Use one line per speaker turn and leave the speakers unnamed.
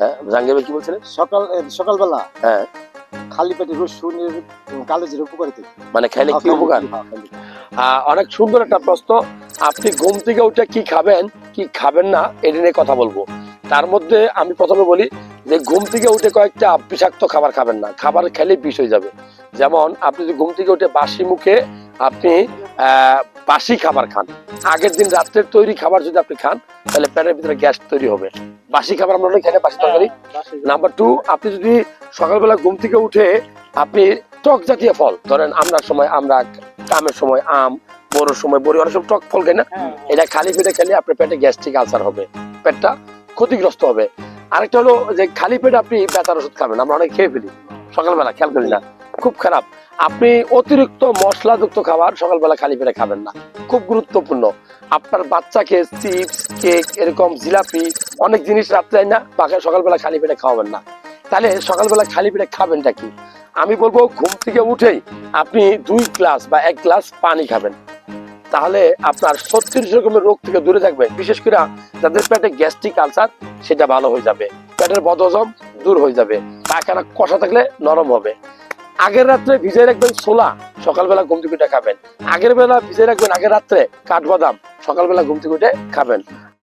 হ্যাঁ জাহাঙ্গীর কি বলছিলেন?
সকাল সকালবেলা
হ্যাঁ।
খালি পেটে রসুনের উম, কালো উপকারিতা
মানে খেলে কি উপকার?
হ্যাঁ, খালি।
আহ, অনেক সুন্দর একটা প্রশ্ন। আপনি ঘুম থেকে উঠে কি খাবেন কি খাবেন না এটা নিয়ে কথা বলব। তার মধ্যে আমি প্রথমে বলি যে ঘুম থেকে উঠে কয়েকটা বিষাক্ত খাবার খাবেন না। খাবার খেলে বিষ হয়ে যাবে। যেমন আপনি যদি ঘুম থেকে উঠে বাসি মুখে আপনি আহ, বাসি খাবার খান। আগের দিন রাত্রের তৈরি খাবার যদি আপনি খান তাহলে পেটের ভিতরে গ্যাস তৈরি হবে। বাসি খাবার আমরা অনেক খেলে বাসি তরকারি। নাম্বার টু আপনি যদি সকালবেলা ঘুম থেকে উঠে আপনি টক জাতীয় ফল ধরেন আমরার সময় আমরা কামের সময় আম বড়োর সময় বড়ি অনেক সব টক ফল খাই না?
হ্যাঁ,
এটা খালি পেটে খেলে আপনার পেটে গ্যাস্ট্রিক আলসার হবে পেটটা ক্ষতিগ্রস্ত হবে। আরেকটা হলো যে খালি পেটে আপনি ব্যথার ওষুধ খাবেন আমরা অনেক খেয়ে ফেলি। সকালবেলা খেয়াল করি না। খুব খারাপ। আপনি অতিরিক্ত মশলাযুক্ত খাবার সকালবেলা খালি পেটে খাবেন না। খুব গুরুত্বপূর্ণ। আপনার বাচ্চাকে চিপস, কেক, এরকম জিলাপি, অনেক জিনিস রাত্রে না, বাকি সকালবেলা খালি পেটে খাওয়াবেন না। তাহলে সকালবেলা খালি পেটে খাবেনটা কি? আমি বলব ঘুম থেকে উঠেই আপনি দুই গ্লাস বা এক গ্লাস পানি খাবেন। তাহলে আপনার ছত্রিশ রকমের রোগ থেকে দূরে থাকবেন বিশেষ করে যাদের পেটে গ্যাস্ট্রিক আলসার, সেটা ভালো হয়ে যাবে। পেটের বদহজম দূর হয়ে যাবে। পায়খানা কষা থাকলে নরম হবে। আগের রাত্রে ভিজে রাখবেন ছোলা, সকালবেলা ঘুম থেকে উঠে খাবেন। আগের বেলা ভিজে রাখবেন আগের রাত্রে কাঠবাদাম সকালবেলা ঘুম থেকে উঠে খাবেন।